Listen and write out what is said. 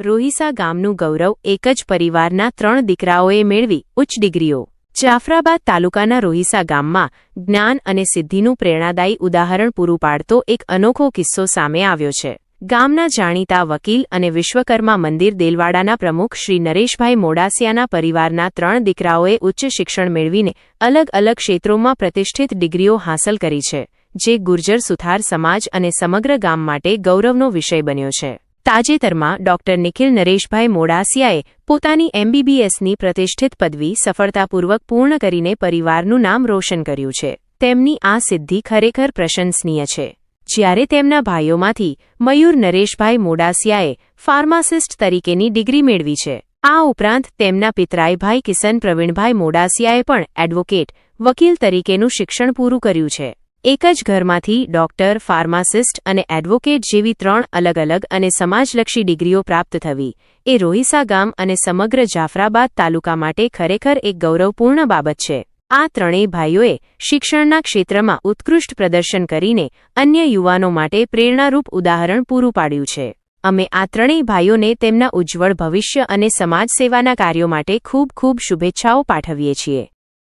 રોહિસા ગામનું ગૌરવ એક જ પરિવારના ત્રણ દીકરાઓએ મેળવી ઉચ્ચ ડિગ્રીઓ. જાફરાબાદ તાલુકાના રોહિસા ગામમાં જ્ઞાન અને સિદ્ધિનું પ્રેરણાદાયી ઉદાહરણ પૂરું પાડતો એક અનોખો કિસ્સો સામે આવ્યો છે. ગામના જાણીતા વકીલ અને વિશ્વકર્મા મંદિર દેલવાડાના પ્રમુખ શ્રી નરેશભાઈ મોડાસિયાના પરિવારના ત્રણ દીકરાઓએ ઉચ્ચ શિક્ષણ મેળવીને અલગ અલગ ક્ષેત્રોમાં પ્રતિષ્ઠિત ડિગ્રીઓ હાંસલ કરી છે, જે ગુર્જર સુથાર સમાજ અને સમગ્ર ગામ માટે ગૌરવનો વિષય બન્યો છે. તાજેતરમાં ડોક્ટર નિખિલ નરેશભાઈ મોડાસિયાએ પોતાની એમબીબીએસની પ્રતિષ્ઠિત પદવી સફળતાપૂર્વક પૂર્ણ કરીને પરિવારનું નામ રોશન કર્યું છે. તેમની આ સિદ્ધિ ખરેખર પ્રશંસનીય છે. જ્યારે તેમના ભાઈઓમાંથી મયુર નરેશભાઈ મોડાસિયાએ ફાર્માસિસ્ટ તરીકેની ડિગ્રી મેળવી છે, આ ઉપરાંત તેમના પિતરાઈભાઈ કિસન પ્રવીણભાઈ મોડાસિયાએ પણ એડવોકેટ, વકીલ તરીકેનું શિક્ષણ પૂરું કર્યું છે. એક જ ઘરમાંથી ડોક્ટર, ફાર્માસિસ્ટ અને એડવોકેટ જેવી ત્રણ અલગ અલગ અને સમાજલક્ષી ડિગ્રીઓ પ્રાપ્ત થવી. એ રોહિસા ગામ અને સમગ્ર જાફરાબાદ તાલુકા માટે ખરેખર એક ગૌરવપૂર્ણ બાબત છે. આ ત્રણેય ભાઈઓએ શિક્ષણના ક્ષેત્રમાં ઉત્કૃષ્ટ પ્રદર્શન કરીને અન્ય યુવાનો માટે પ્રેરણારૂપ ઉદાહરણ પૂરું પાડ્યું છે. અમે આ ત્રણેય ભાઈઓને તેમના ઉજ્જવળ ભવિષ્ય અને સમાજ સેવાના કાર્યો માટે ખૂબ ખૂબ શુભેચ્છાઓ પાઠવીએ છીએ.